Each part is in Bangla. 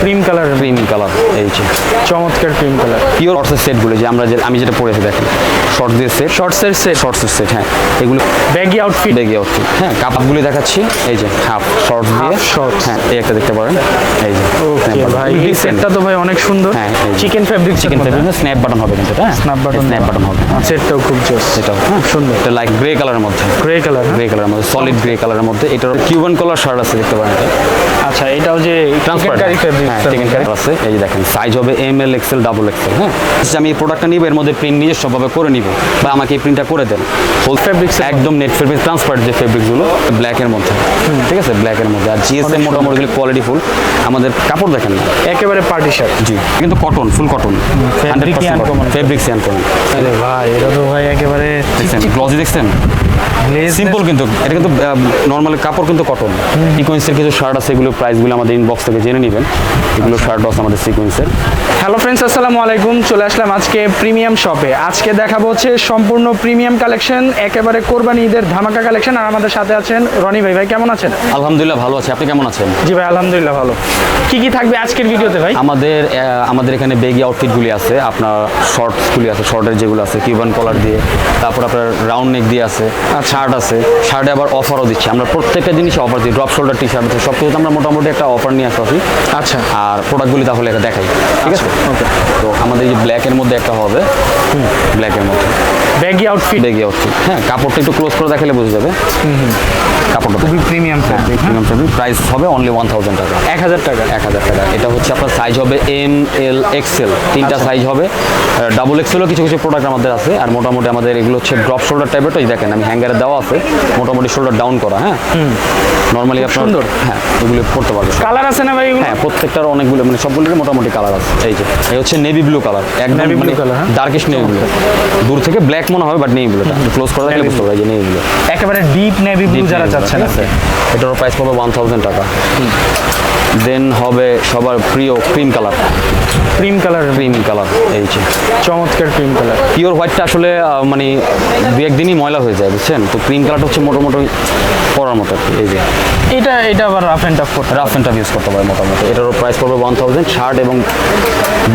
ক্রিম কালারের ক্রিম কালার এই যে। চমৎকার ক্রিম কালার পিওর শর্টসের সেটগুলো যে আমরা যে আমি যেটা পরেছি দেখেন। শর্ট দিয়ে সেট শর্টসের সেট শর্টসের সেট হ্যাঁ। এগুলো ব্যাগি আউটফিট বেগে আউটফিট হ্যাঁ। কাপগুলি দেখাচ্ছি। এই যে হাফ শর্ট দিয়ে। Shorts। হ্যাঁ এই একটা দেখতে পারেন। এই যে ওকে ভাই এই সেটটা তো ভাই অনেক সুন্দর। হ্যাঁ, chikan fabric chikan fabric snap button হবে কিন্তু এটা স্ন্যাপ বাটন স্ন্যাপ বাটন হবে। সেটটাও খুব জোস এটাও হ্যাঁ। সুন্দর। এটা লাইক গ্রে কালারের মধ্যে। গ্রে কালার গ্রে কালারের মধ্যে সলিড গ্রে কালারের মধ্যে। এটার কিউবান কালার শার্ট আছে দেখতে পারেন এটা। আচ্ছা এটাও যে চিকেন কারি ফেব্রিক হ্যাঁ আছে। এই যে দেখেন সাইজ হবে M L XL double XL হ্যাঁ? আচ্ছা, আমি এই প্রোডাক্টটা নিব এর মধ্যে প্রিন্ট নিজস্বভাবে করে নিব। বা আমাকে এই প্রিন্টটা করে দেন। হোল এর একদম নেট ফেব্রিক ট্রান্সপারেন্ট যে ফেব্রিকগুলো ব্ল্যাকের মধ্যে। ঠিক আছে? ব্ল্যাকের মধ্যে। আর জিএসএম মোটামুটি কোয়ালিটি ফুল আমাদের কাপড় দেখেন না। একেবারে পার্টি শার্ট জি কিন্তু cotton full cotton uncommon। Fabrics uncommon আরে ভাই এটা তো ভাই একেবারে গ্লজি দেখছেন? সিম্পল কিন্তু এটা কিন্তু নর্মাল কাপড় কিন্তু কটন সিকোয়েন্সের কিছু শার্ট আছে এগুলো প্রাইসগুলো আমাদের ইনবক্স থেকে জেনে নেবেন। এগুলো শার্ট আছে আমাদের সিকোয়েন্সের হ্যালো ফ্রেন্ডস আসসালামু আলাইকুম চলে আসলাম আজকে প্রিমিয়াম শপে আজকে দেখাবো হচ্ছে সম্পূর্ণ প্রিমিয়াম কালেকশন একেবারে কোরবানি ঈদের ধামাকা কালেকশন আর আমাদের সাথে আছেন রনি ভাই। ভাই কেমন আছেন? আলহামদুলিল্লাহ ভালো আছে আপনি কেমন আছেন? জি ভাই আলহামদুলিল্লাহ ভালো। কি কি থাকবে আজকের ভিডিওতে ভাই? আমাদের আমাদের এখানে বেগি আউটফিটগুলি আছে আপনার শর্টসগুলি আছে শর্টের যেগুলো আছে কিউবান কলার দিয়ে তারপর আপনার রাউন্ড নেক দিয়ে আছে। শার্ট আছে। শার্টে আবার অফারও দিচ্ছি। আমরা প্রত্যেকটা জিনিসে অফার দিই। ড্রপ শোল্ডার টি শার্ট আছে সব কিছু আমরা মোটামুটি একটা অফার নিয়ে আসতে আচ্ছা। আর প্রোডাক্টগুলি তাহলে এটা দেখাই। ঠিক আছে? ওকে তো আমাদের এই ব্ল্যাকের মধ্যে একটা হবে। হুম। ব্ল্যাকের মধ্যে। ব্যাগি আউটফিট ব্যাগি আউটফিট হ্যাঁ কাপড়টা একটু ক্লোজ করে দেখালে বোঝা যাবে। কাপড়টা খুবই প্রিমিয়াম প্রিমিয়াম ফেব্রিক প্রাইস হবে অনলি ওয়ান থাউজেন্ড টাকা। এক হাজার টাকা। এক হাজার টাকা। এটা হচ্ছে আপনার সাইজ হবে এম এল এক্সেল তিনটা সাইজ হবে। ডাবল এক্সেলও কিছু কিছু প্রোডাক্ট আমাদের আছে। আর মোটামুটি আমাদের এগুলো হচ্ছে ড্রপ শোল্ডার টাইপের তো দেখেন আমি হ্যাঙ্গারে দেওয়া আছে। মোটামুটি শোল্ডার ডাউন করা হ্যাঁ? নর্মালি আপনার সুন্দর। হ্যাঁ এগুলো পড়তে পারবে কালার আছে না ভাই এগুলো? হ্যাঁ প্রত্যেকটার অনেকগুলো মানে সবগুলোরই মোটামুটি কালার আছে। এই যে এই হচ্ছে নেভি ব্লু কালার একদম Navy blue মানে হ্যাঁ? ডার্কিশ নেভি ব্লু দূর থেকে ব্ল্যাক মনে হবে বাট নেভি ব্লুটা ক্লোজ করে Navy বুঝতে পারবে যে নেভি ব্লু একেবারে ডিপ নেভি ব্লু যারা চাচ্ছেন আছে। এটার প্রাইস পাবে ওয়ান থাউজেন্ড টাকা। দেন হবে সবার প্রিয় cream colour cream colour cream colour এই যে। চমৎকার ক্রিম কালার পিওর হোয়াইটটা আসলে মানে দু একদিনই ময়লা হয়ে যায় বুঝছেন? তো ক্রিম কালারটা হচ্ছে মোটামুটি পরার মতো এই যে। এটা এটা আবার রাফ এন্ড টাফ করতে রাফ অ্যান্ড টাফ ইউজ করতে পারে মোটামুটি। এটারও প্রাইস পড়বে ওয়ান থাউজেন্ড শার্ট এবং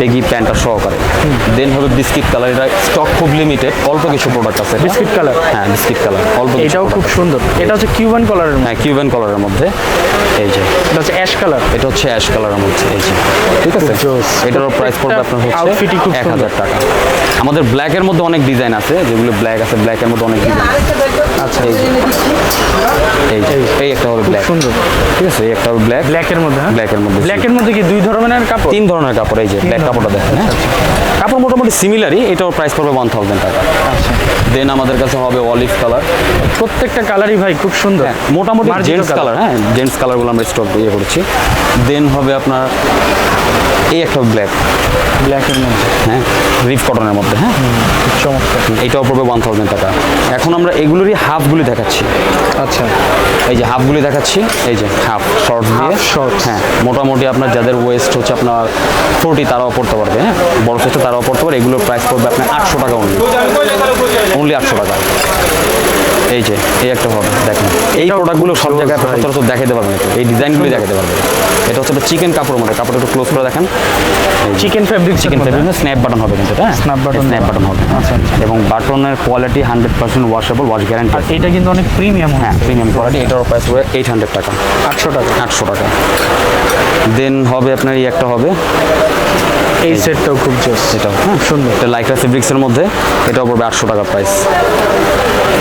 বেগি প্যান্টটা সহকারে। দেন হবে বিস্কিট কালার এটা স্টক খুব লিমিটেড অল্প কিছু প্রোডাক্ট আছে। বিস্কিট কালার হ্যাঁ বিস্কিট কালার অল্প এটাও খুব সুন্দর। এটা হচ্ছে কিউবান কালারের হ্যাঁ কিউবান কালারের মধ্যে এই যে। এটা হচ্ছে অ্যাশ কালার এটা হচ্ছে অ্যাশ কালারের মধ্যে এই যে। ঠিক আছে। এটারও প্রাইস পড়বে আপনার হচ্ছে এক হাজার টাকা। আমাদের ব্ল্যাকের মধ্যে অনেক ডিজাইন আছে যেগুলো ব্ল্যাক আছে ব্ল্যাকের মধ্যে অনেক ডিজাইন আচ্ছা এই এই এই একটা হবে ব্ল্যাক সুন্দর। ঠিক আছে এই একটা হবে ব্ল্যাক ব্ল্যাকের মধ্যে হ্যাঁ? ব্ল্যাকের মধ্যে ব্ল্যাকের মধ্যে কি দুই ধরনের কাপড়? তিন ধরনের কাপড় এই যে ব্ল্যাক কাপড়টা দেখেন হ্যাঁ? কাপড় মোটামুটি সিমিলারই এটাও প্রাইস পড়বে ওয়ান থাউজেন্ড টাকা। আচ্ছা। দেন আমাদের কাছে হবে অলিভ কালার প্রত্যেকটা কালারই ভাই খুব সুন্দর। মোটামুটি Marginal জেন্টস কালার হ্যাঁ জেন্টস কালারগুলো আমরা স্টক ইয়ে করছি। দেন হবে আপনার এই একটা ব্ল্যাক ব্ল্যাকের মধ্যে। হ্যাঁ রিফ কটনের মধ্যে হ্যাঁ খুব চমৎকার পড়বে ওয়ান থাউজেন্ড টাকা। এখন আমরা এগুলোরই হাফগুলি দেখাচ্ছি। আচ্ছা। এই যে হাফগুলি দেখাচ্ছি এই যে হাফ শর্টস দিয়ে। shorts। হ্যাঁ মোটামুটি আপনার যাদের ওয়েস্ট হচ্ছে আপনার ফোরটি তারাও পড়তে পারবে হ্যাঁ? বড় সাইজটা তারাও পড়তে পারবে এগুলোর প্রাইস পড়বে আপনার আটশো টাকা অনলি অনলি আটশো টাকা। এই যে এই একটা হবে দেখেন। এই প্রোডাক্টগুলো সব জায়গায় সচরাচর দেখাতে পারবেন এই ডিজাইনগুলি দেখাতে পারবেন এটা হচ্ছে চিকেন কাপড়ের মধ্যে। কাপড়টা একটু ক্লোজ করে দেখেন। Chikan fabric chikan fabric snap button হবে কিন্তু এটা Snap button স্ন্যাপ। বাটন হবে। আচ্ছা, আচ্ছা। এবং বাটনের quality hundred percent washable wash guarantee এটা কিন্তু অনেক প্রিমিয়াম হ্যাঁ প্রিমিয়াম কোয়ালিটি এটার প্রাইস হবে এইট হান্ড্রেড টাকা। আটশো টাকা। আটশো টাকা। দেন হবে আপনার এই একটা হবে। এই সেটটাও খুব জোস এটাও হ্যাঁ। সুন্দর। এটা লাইকা ফেব্রিক্সের মধ্যে এটাও পড়বে আটশো টাকা প্রাইস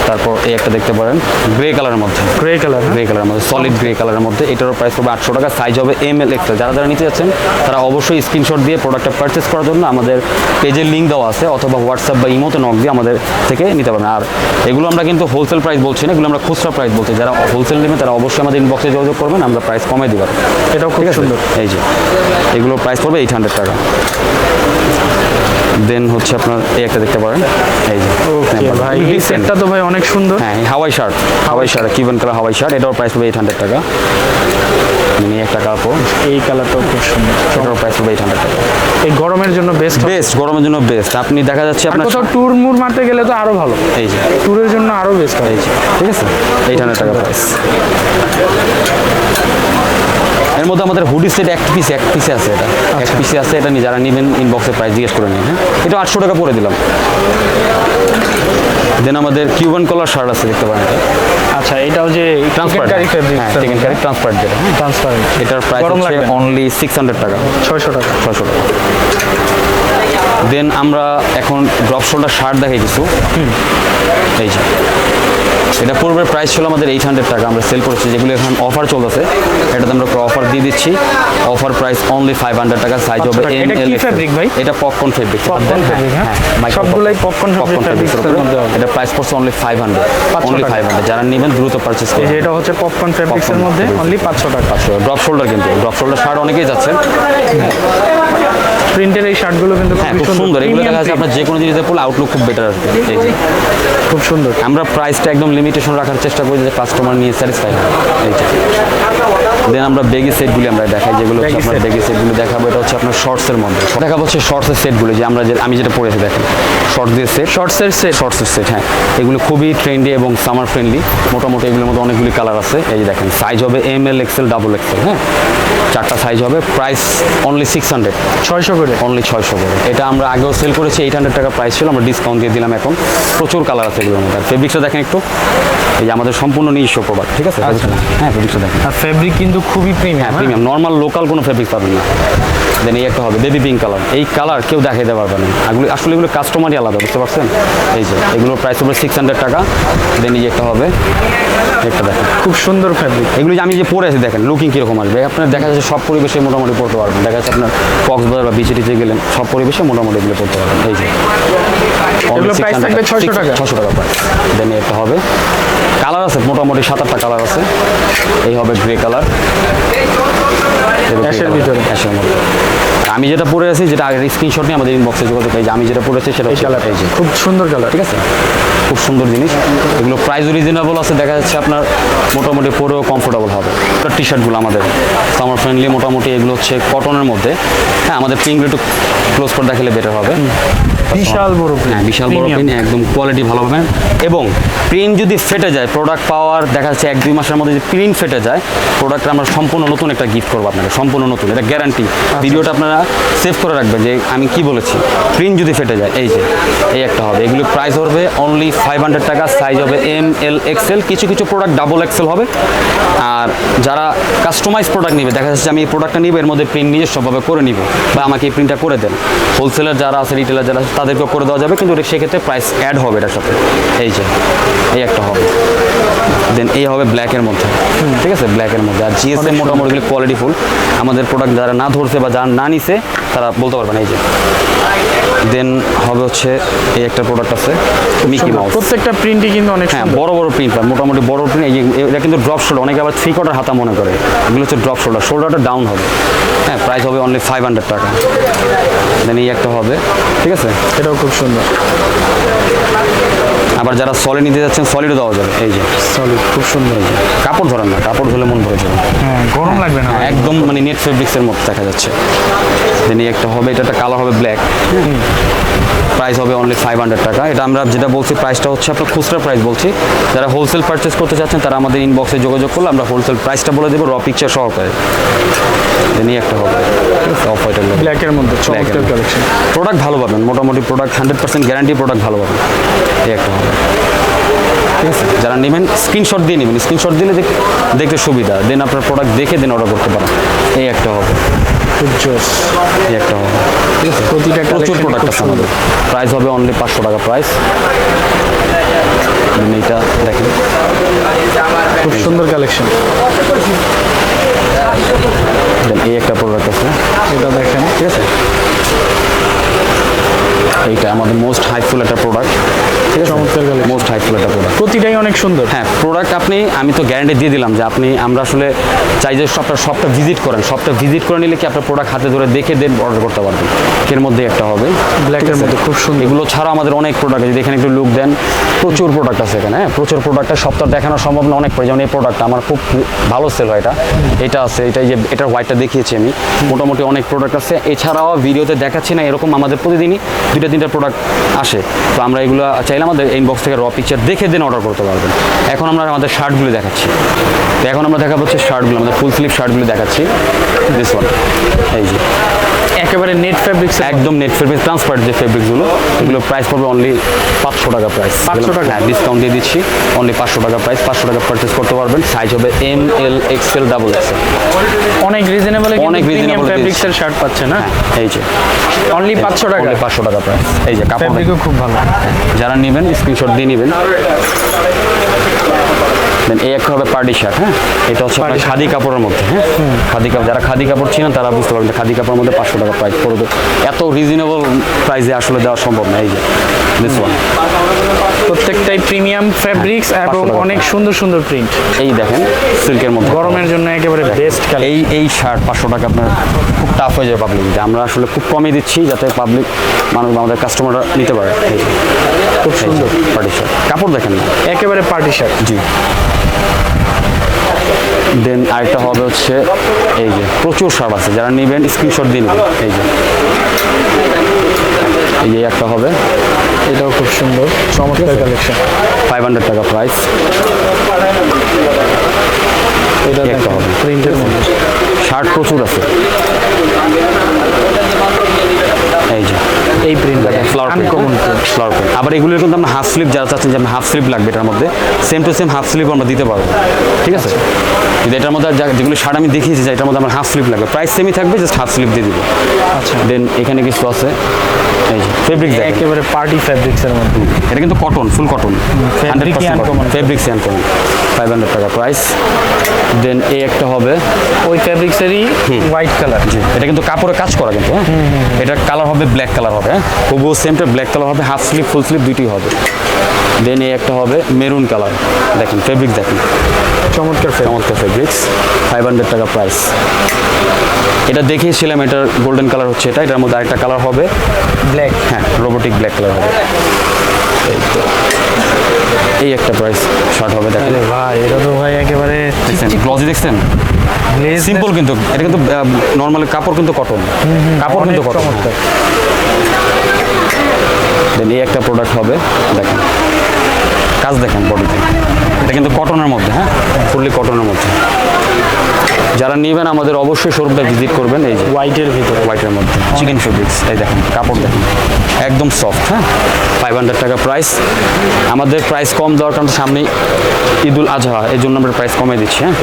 তারপর এই একটা দেখতে পারেন গ্রে কালারের মধ্যে। গ্রে কালার গ্রে কালারের মধ্যে সলিড গ্রে কালারের মধ্যে। এটারও প্রাইস পড়বে আটশো টাকা সাইজ হবে এম এল এক্সেল যারা যারা নিতে যাচ্ছেন তারা অবশ্যই স্ক্রিনশট দিয়ে প্রোডাক্টটা পারচেস করার জন্য আমাদের পেজের লিঙ্ক দেওয়া আছে অথবা হোয়াটসঅ্যাপ বা ইমোতে নক দিয়ে আমাদের থেকে নিতে পারেন আর এগুলো আমরা কিন্তু হোলসেল প্রাইস বলছি না এগুলো আমরা খুচরা প্রাইস বলছি। যারা হোলসেল নেবেন তারা অবশ্যই আমাদের ইনবক্সে যোগাযোগ করবেন আমরা প্রাইস কমে দিবার এটাও খুব সুন্দর। এই যে এগুলোর প্রাইস পড়বে এইট হান্ড্রেড টাকা। দেন হচ্ছে আপনার এই একটা দেখতে পারেন। এই যে ভাই এই সেটটা তো ভাই অনেক সুন্দর। হ্যাঁ Hawaii shirt Hawaii shirt Cuban colour Hawaii shirt এটার প্রাইস পড়বে এইট হান্ড্রেড টাকা। মানে একটা কাপড় এই কালারটাও খুব সুন্দর। এটার প্রাইস পড়বে এইট হান্ড্রেড টাকা। এই গরমের জন্য বেস্ট বেস্ট গরমের জন্য বেস্ট আপনি দেখা যাচ্ছে আপনার কোথাও ট্যুর মুর মারতে গেলে তো আরও ভালো। এই যে। ট্যুরের জন্য আরও বেস্ট হয় ঠিক আছে? এইট হান্ড্রেড টাকা প্রাইস এর মধ্যে আমাদের হুডি সেট এক পিস এক পিসে আছে এটা। এক আচ্ছা। পিসে আছে এটা যারা নেবেন ইনবক্সে প্রাইস জিজ্ঞেস করে নিন হ্যাঁ? এটা আটশো টাকা পরে দিলাম। দেন আমাদের কিউবান কলার শার্ট আছে দেখতে পারেন এটা। আচ্ছা এটাও যে ট্রান্সপারেন্ট ফেব্রিক হ্যাঁ চিকেন কারি ট্রান্সপারেন্ট যেটা। ট্রান্সপারেন্ট এটার প্রাইস হচ্ছে অনলি সিক্স হান্ড্রেড টাকা। ছয়শো টাকা। ছয়শো টাকা। দেন আমরা এখন ড্রপ শোল্ডার শার্ট দেখাই কিছু। এই যে। এটা পূর্বের প্রাইস ছিল আমাদের এইট হান্ড্রেড টাকা। আমরা সেল করেছি যেগুলো এখন অফার চলতেছে এটাতে আমরা অফার দিয়ে দিচ্ছি। Offer price only five hundred টাকা সাইজ হবে এম এটা এল ভাই? এটা পপকর্ন ফেব্রিক? সবগুলাই হবে। এটা প্রাইস পড়ছে only five hundred only five hundred যারা নেবেন দ্রুত পারচেস করবেন এটা হচ্ছে পপকর্ন ফেব্রিক্সের মধ্যে অনলি পাঁচশো টাকা। ড্রপ শোল্ডার কিন্তু ড্রপ শোল্ডার শার্ট অনেকেই যাচ্ছে। প্রিন্টের এই শার্টগুলো কিন্তু হ্যাঁ খুব সুন্দর। এগুলো দেখা যাচ্ছে আপনার যে কোনো জিনিসে পড়লে আউটলুক খুব বেটার আসবে। খুব সুন্দর। আমরা প্রাইসটা একদম লিমিটেশন রাখার চেষ্টা করি যে কাস্টমার নিয়ে স্যাটিসফাই হয়। এইটা দেন আমরা বেগি সেটগুলি আমরা দেখাই যেগুলো হচ্ছে আপনার। বেগি সেটগুলো দেখাবো এটা হচ্ছে আপনার শর্টসের মধ্যে। দেখাবো হচ্ছে শর্টসের সেটগুলো যে আমরা যে আমি যেটা পরেছি দেখেন শর্ট দিয়ে সেট শর্টসের সেট শর্টসের সেট হ্যাঁ। এগুলো খুবই ট্রেন্ডি এবং সামার ফ্রেন্ডলি মোটামুটি এগুলোর মধ্যে অনেকগুলি কালার আছে। এই যে দেখেন সাইজ হবে M L XL double XL হ্যাঁ? চারটা সাইজ হবে প্রাইস অনলি সিক্স হান্ড্রেড ছয়শো করে। অনলি ছয়শো করে। এটা আমরা আগেও সেল করেছি এইট হান্ড্রেড টাকা প্রাইস ছিল আমরা ডিসকাউন্ট দিয়ে দিলাম এখন। প্রচুর কালার আছে এগুলোর মধ্যে। ফেব্রিক্সটা দেখেন একটু। এই আমাদের সম্পূর্ণ নিজস্ব প্রোডাক্ট ঠিক আছে? আচ্ছা। হ্যাঁ ফেব্রিক্সটা দেখেন। আর ফেব্রিক কিন্তু খুবই হ্যাঁ প্রিমিয়াম প্রিমিয়াম নর্মাল লোকাল কোনো ফেব্রিক পাবেন না। দেন এই একটা হবে বেবি পিঙ্ক কালার এই কালার কেউ দেখাইতে পারবে না। এগুলো আসলে এগুলো কাস্টমারই আলাদা বুঝতে পারছেন? এই যে এগুলোর প্রাইস হবে সিক্স হান্ড্রেড টাকা। দেন এই একটা হবে একটা দেখেন। খুব সুন্দর ফেব্রিক এগুলো আমি যে পরে আছি দেখেন লুকিং কীরকম আসবে? আপনার দেখা যাচ্ছে সব পরিবেশে মোটামুটি পড়তে পারবেন। দেখা যাচ্ছে আপনার কক্সবাজার বা বিচে টিচে গেলেন সব পরিবেশে মোটামুটি এগুলো পড়তে পারবেন। এই যে। 600 টাকা? ছশো টাকা। প্রাইস দেন একটা হবে কালার আছে মোটামুটি সাত আটটা কালার আছে। এই হবে গ্রে কালার ভিতরে। আমি যেটা পরে আছি যেটা আগের স্ক্রিনশট নিয়ে আমাদের ইনবক্সে যোগাযোগ যে আমি যেটা পরেছি সেটা হচ্ছে কালার খুব সুন্দর কালার ঠিক আছে? খুব সুন্দর জিনিস। এগুলো প্রাইস রিজনেবল আছে দেখা যাচ্ছে আপনার মোটামুটি পরেও কমফোর্টেবল হবে। টি শার্টগুলো আমাদের। সামার ফ্রেন্ডলি মোটামুটি এগুলো হচ্ছে কটনের মধ্যে। হ্যাঁ আমাদের পিঙ্কগুলো একটু ক্লোজ করে দেখালে বেটার হবে। বিশাল বড় হ্যাঁ বিশাল বড় Premium। একদম কোয়ালিটি ভালো পাবেন। এবং প্রিন্ট যদি ফেটে যায় প্রোডাক্ট পাওয়ার দেখা যাচ্ছে এক দুই মাসের মধ্যে যদি প্রিন্ট ফেটে যায় প্রোডাক্ট আমরা সম্পূর্ণ নতুন একটা গিফট করব আপনাকে সম্পূর্ণ নতুন এটা গ্যারান্টি ভিডিওটা আপনারা সেভ করে রাখবেন যে আমি কি বলেছি। প্রিন্ট যদি ফেটে যায় এই যে এই একটা হবে। এগুলো প্রাইস হবে অনলি ফাইভ হান্ড্রেড টাকা সাইজ হবে এম এল এক্সেল কিছু কিছু প্রোডাক্ট ডাবল এক্সেল হবে। আর যারা কাস্টমাইজ প্রোডাক্ট নেবে দেখা যাচ্ছে আমি এই প্রোডাক্টটা নিব এর মধ্যে প্রিন্ট নিজস্বভাবে করে নিব বা আমাকে এই প্রিন্টটা করে দেন। হোলসেলার যারা আছে রিটেলার যারা আছে তাদেরকেও করে দেওয়া যাবে কিন্তু সেক্ষেত্রে প্রাইস অ্যাড হবে এটার সাথে এই যে এই একটা হবে। দেন এই হবে ব্ল্যাকের মধ্যে। ঠিক আছে? ব্ল্যাকের মধ্যে। আর জিএসএম মোটামুটি কোয়ালিটি ফুল আমাদের প্রোডাক্ট যারা না ধরছে বা যারা না নিছে তারা বলতে পারবেন এই যে। দেন হবে হচ্ছে এই একটা প্রোডাক্ট আছে মিকি মাউস প্রত্যেকটা প্রিন্টই কিন্তু অনেক হ্যাঁ বড় বড় প্রিন্ট পায় মোটামুটি বড় প্রিন্ট এটা কিন্তু ড্রপ শোল্ডার অনেকে আবার থ্রি কোয়ার্টার হাতা মনে করে। এগুলো হচ্ছে ড্রপ শোল্ডার শোল্ডারটা ডাউন হবে। হ্যাঁ প্রাইস হবে অনলি ফাইভ হান্ড্রেড টাকা। দেন এই একটা হবে ঠিক আছে? এটাও খুব সুন্দর। আবার যারা সলিড নিতে যাচ্ছেন সলিডও দেওয়া যাবে। এই যে সলিড খুব সুন্দর এই যে। কাপড় ধরেন না কাপড় ধরে মন ভরে যাবে। হ্যাঁ গরম লাগবে না। একদম মানে নেট ফেব্রিক্সের মতো দেখা যাচ্ছে। দেন একটা হবে এটা একটা কালার হবে ব্ল্যাক প্রাইস হবে অনলি ফাইভ হান্ড্রেড টাকা। এটা আমরা যেটা বলছি প্রাইসটা হচ্ছে আপনার খুচরা প্রাইস বলছি। যারা হোলসেল পারচেস করতে চাচ্ছেন তারা আমাদের ইনবক্সে যোগাযোগ করলে আমরা হোলসেল প্রাইসটা বলে দেবো র পিকচার সহকারে। দেন এই একটা হবে। অফ হোয়াইটের ব্ল্যাকের মধ্যে। প্রোডাক্ট ভালো পাবেন মোটামুটি product hundred percent guarantee product ভালো পাবেন। এই একটা হবে। যারা নেবেন স্ক্রিনশট দিয়ে নেবেন। স্ক্রিনশট দিলে দেখ- দেখতে সুবিধা। দেন আপনার প্রোডাক্ট দেখে দেন অর্ডার করতে পারেন। এই একটা হবে। খুব জোস। এই একটা হবে। প্রতিটা প্রচুর প্রোডাক্ট খুব আছে আমাদের। প্রাইস হবে অনলি পাঁচশো টাকা প্রাইস এইটা দেখেন। খুব সুন্দর কালেকশন এই একটা প্রোডাক্ট আছে। এটা দেখেন। ঠিক আছে? এইটা আমাদের মোস্ট হাইফুল একটা প্রোডাক্ট ঠিক আছে? চমৎকার। মোস্ট হাইফুল একটা প্রোডাক্ট প্রতিটাই অনেক সুন্দর। হ্যাঁ প্রোডাক্ট আপনি আমি তো গ্যারান্টি দিয়ে দিলাম যে আপনি আমরা আসলে চাই যে সবটা সবটা ভিজিট করেন। সবটা ভিজিট করে নিলে কি আপনার প্রোডাক্ট হাতে ধরে দেখে দেন অর্ডার করতে পারবেন? এর মধ্যে একটা হবে। ব্ল্যাকের মধ্যে খুব সুন্দর। এগুলো ছাড়া আমাদের অনেক প্রোডাক্ট আছে। যদি এখানে একটু লুক দেন। প্রচুর প্রোডাক্ট আছে এখানে হ্যাঁ? প্রচুর প্রোডাক্ট সপ্তাহ দেখানো সম্ভব না, অনেক পরে যেমন এই প্রোডাক্ট আমার খুব ভালো সেল হয় এটা। এটা আছে, এটা যে, এটার হোয়াইটটা দেখিয়েছি আমি। মোটামুটি অনেক প্রোডাক্ট আছে। এছাড়াও ভিডিওতে দেখাচ্ছি না, এরকম আমাদের প্রতিদিনই দুইটা, তিনটা প্রোডাক্ট আসে। তো আমরা এগুলো চাইলে আমাদের ইনবক্স থেকে র পিকচার দেখে দিন অর্ডার করতে পারবেন। এখন আমরা আমাদের শার্টগুলো দেখাচ্ছি। তো এখন আমরা দেখা হচ্ছে শার্টগুলো আমাদের ফুল স্লিভ শার্টগুলো দেখাচ্ছি। দিস ওয়ান এই যে। একেবারে নেট ফেব্রিক্স একদম নেট ফেব্রিক ট্রান্সপারেন্ট যে ফেব্রিকগুলো এগুলো প্রাইস পড়বে অনলি পাঁচশো টাকা প্রাইস 500 টাকা? হ্যাঁ ডিসকাউন্ট দিয়ে দিচ্ছি অনলি পাঁচশো টাকা প্রাইস পাঁচশো টাকা পারচেস করতে পারবেন। সাইজ হবে M L XL double XL অনেক রিজনেবল অনেক reasonable ফেব্রিক্সের শার্ট পাচ্ছেন না এই যে। অনলি পাঁচশো টাকা। পাঁচশো টাকা প্রাইস এই যে কাপড় খুব ভালো। যারা নেবেন স্ক্রিনশট দিয়ে নেবেন। দেন এই একটা হবে পার্টি শার্ট হ্যাঁ? এটা হচ্ছে খাদি কাপড়ের মধ্যে হ্যাঁ? খাদি কাপড় যারা খাদি কাপড় ছিলেন তারা বুঝতে পারবেন খাদি কাপড়ের মধ্যে পাঁচশো টাকা প্রাইস পড়বে। এত রিজনেবল প্রাইসে আসলে দেওয়া সম্ভব না এই যে দিস ওয়ান প্রত্যেকটাই প্রিমিয়াম ফেব্রিক্স এবং অনেক সুন্দর সুন্দর প্রিন্ট এই দেখেন সিল্কের মধ্যে। গরমের জন্য একেবারে বেস্ট এই এই শার্ট পাঁচশো টাকা আপনার খুব টাফ হয়ে যায় পাবলিক আমরা আসলে খুব কমই দিচ্ছি যাতে পাবলিক মানুষ আমাদের কাস্টমাররা নিতে পারে। খুব সুন্দর। পার্টি শার্ট কাপড় দেখেন না। একেবারে পার্টি শার্ট জি। দেন আরেকটা হবে হচ্ছে এই যে প্রচুর শার্ট আছে যারা নেবেন স্ক্রিনশট দিয়ে নেবেন এই যে। এই যে একটা হবে। এটাও খুব সুন্দর চমৎকার কালেকশন ফাইভ হান্ড্রেড টাকা প্রাইস এটা একটা হবে। প্রিন্টের মধ্যে। শার্ট প্রচুর আছে। এই print flower uncommon flower print আবার এগুলোর কিন্তু আমরা হাফ স্লিপ যারা চাচ্ছেন যে হাফ স্লিপ লাগবে এটার মধ্যে same to same half sleeve আমরা দিতে পারব। ঠিক আছে? কিন্তু এটার মধ্যে যেগুলো শার্ট আমি দেখিয়েছি যে এটার মধ্যে আমার হাফ স্লিপ লাগবে। প্রাইস সেমই থাকবে জাস্ট হাফ স্লিপ দিয়ে দিব। আচ্ছা। দেন এখানে কিছু আছে। এই যে ফেব্রিক একেবারে পার্টি ফেব্রিক্সের মধ্যে। এটা কিন্তু cotton full cotton uncommon। Fabrics uncommon five hundred টাকা প্রাইস দেন এই একটা হবে। ওই ফেব্রিক্সেরই হোয়াইট কালার জি এটা কিন্তু কাপড়ে কাজ করা কিন্তু হ্যাঁ? এটার কালার হবে ব্ল্যাক কালার হবে হ্যাঁ? হুবহু সেমটা ব্ল্যাক কালার হবে হাফ স্লিপ ফুল স্লিপ দুইটি হবে। দেন এই একটা হবে মেরুন কালার দেখেন ফেব্রিক দেখেন। চমৎকার চমৎকার ফেব্রিক্স ফাইভ হান্ড্রেড টাকা প্রাইস এটা দেখিয়েছিলাম এটার গোল্ডেন কালার হচ্ছে এটা এটার মধ্যে আরেকটা কালার হবে। ব্ল্যাক হ্যাঁ রোবোটিক ব্ল্যাক কালার হবে। এই একটা প্রাইস শার্ট হবে দেখেন। ভাই এটা তো ভাই একেবারে দেখছেন গ্লসি দেখছেন? সিম্পল কিন্তু এটা কিন্তু নর্মালি কাপড় কিন্তু কটন কাপড় কিন্তু কটন দেন এই একটা প্রোডাক্ট হবে দেখেন। কাজ দেখেন বডিতে এটা কিন্তু কটনের মধ্যে হ্যাঁ? ফুললি কটনের মধ্যে। যারা নেবেন আমাদের অবশ্যই শোরুমটা ভিজিট করবেন এই যে হোয়াইটের ভিতরে। হোয়াইটের মধ্যে। চিকেন ফেব্রিক্স এই দেখেন কাপড় দেখেন। একদম সফট হ্যাঁ? ফাইভ হান্ড্রেড টাকা প্রাইস আমাদের প্রাইস কম দেওয়ার কারণ সামনে ঈদুল আজহা এই জন্য আমরা প্রাইস কমে দিচ্ছি হ্যাঁ।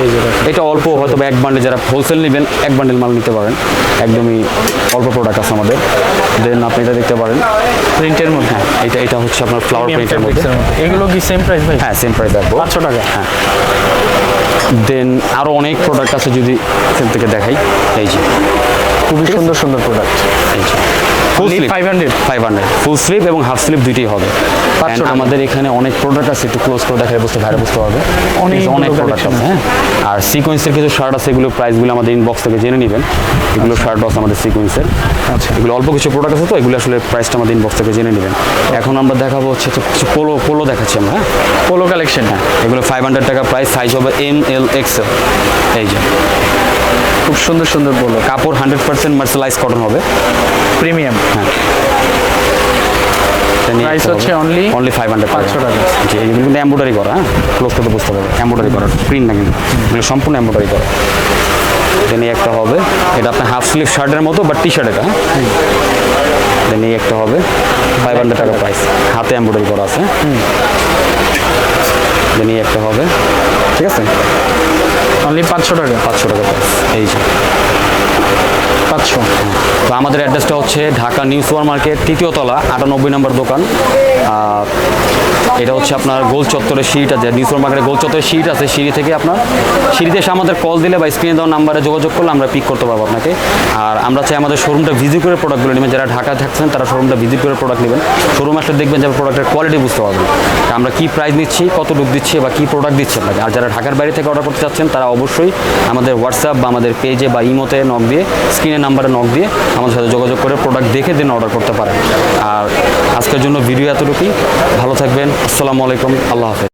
এটা অল্প হয়তো এক বান্ডেল যারা হোলসেল নেবেন এক বান্ডেল মাল নিতে পারেন। একদমই অল্প প্রোডাক্ট আছে আমাদের। দেন আপনি এটা দেখতে পারেন। প্রিন্টের মধ্যে? এটা এটা হচ্ছে আপনার ফ্লাওয়ার প্রিন্টের মধ্যে। এগুলো কি সেম প্রাইস ভাই? হ্যাঁ সেম প্রাইস রাখব। পাঁচশো টাকা। হ্যাঁ। দেন আরও অনেক প্রোডাক্ট আছে যদি সেখান থেকে দেখাই। এই যে। খুবই সুন্দর সুন্দর প্রোডাক্ট এই যে। Full sleeve 500? Five hundred full sleeve এবং হাফ স্লিভ দুইটাই হবে। পাঁচশো আমাদের এখানে অনেক প্রোডাক্ট আছে একটু ক্লোজ করে দেখালে বুঝতে ভাইরা বুঝতে পারবে। অনেকগুলো অনেক প্রোডাক্ট আছে। হ্যাঁ? আর সিকোয়েন্সের কিছু শার্ট আছে এগুলো প্রাইসগুলো আমাদের ইনবক্স থেকে জেনে নেবেন। এগুলো শার্ট আছে আমাদের সিকোয়েন্সের আচ্ছা। এগুলো অল্প কিছু প্রোডাক্ট আছে তো এগুলো আসলে প্রাইসটা আমাদের ইনবক্স থেকে জেনে নেবেন। এখন আমরা দেখাবো হচ্ছে কিছু পোলো পোলো দেখাচ্ছি আমরা হ্যাঁ? পোলো কালেকশন হ্যাঁ এগুলো ফাইভ হান্ড্রেড টাকা প্রাইস সাইজ হবে এম এল এক্সেল এই যে। খুব সুন্দর সুন্দর পোলো কাপড় হান্ড্রেড পার্সেন্ট মার্সেলাইজ কটন হবে। প্রিমিয়াম Price হচ্ছে only অনলি ফাইভ হান্ড্রেড 500 টাকা। জি এগুলো কিন্তু এম্ব্রয়ডারি করা হ্যাঁ? ক্লোজ করতে বুঝতে পারবে এম্ব্রয়ডারি করা প্রিন্ট না কিন্তু। এগুলো সম্পূর্ণ এম্ব্রয়ডারি করা। দেন একটা হবে। এটা আপনার হাফ স্লিভ শার্টের মতো বাট টি শার্ট এটা হ্যাঁ? দেন একটা হবে। ফাইভ হান্ড্রেড টাকা প্রাইস হাতে এম্ব্রয়ডারি করা আছে। দেন একটা হবে। ঠিক আছে? অনলি পাঁচশো টাকা। পাঁচশো টাকা। এই যে। পাঁচশো। তো আমাদের অ্যাড্রেসটা হচ্ছে ঢাকা নিউ সুপার মার্কেট, তৃতীয় তলা, আটানব্বই নম্বর দোকান। এটা হচ্ছে আপনার গোল চত্বরের সিঁড়িট আছে, নিউ সুপার মার্কেটের গোল চত্বরের সিঁড়ি আছে। সিঁড়ি থেকে আপনার, সিঁড়িতে এসে আমাদের কল দিলে বা স্ক্রিনে দেওয়া নাম্বারে যোগাযোগ করলে আমরা পিক করতে পারব আপনাকে। আর আমরা চাই আমাদের শোরুমটা ভিজিট করে প্রোডাক্টগুলো নেবেন। যারা ঢাকা থাকছেন, তারা শোরুমটা ভিজিট করে প্রোডাক্ট নেবেন। শোরুম আসলে দেখবেন যে প্রোডাক্টের কোয়ালিটি বুঝতে পারবেন। আমরা কী প্রাইস নিচ্ছি কত ডুব দিচ্ছি বা কী প্রোডাক্ট দিচ্ছি আপনাকে? আর যারা ঢাকার বাইরে থেকে অর্ডার করতে চাচ্ছেন, তারা অবশ্যই আমাদের হোয়াটসঅ্যাপ বা আমাদের পেজে বা ইমোতে নক দিয়ে স্ক্রিনের নাম্বারে নক দিয়ে আমাদের সাথে যোগাযোগ করে প্রোডাক্ট দেখে দিন অর্ডার করতে পারেন। আর আজকের জন্য ভিডিও এতটুকুই। ভালো থাকবেন। আসসালামু আলাইকুম। আল্লাহ হাফেজ।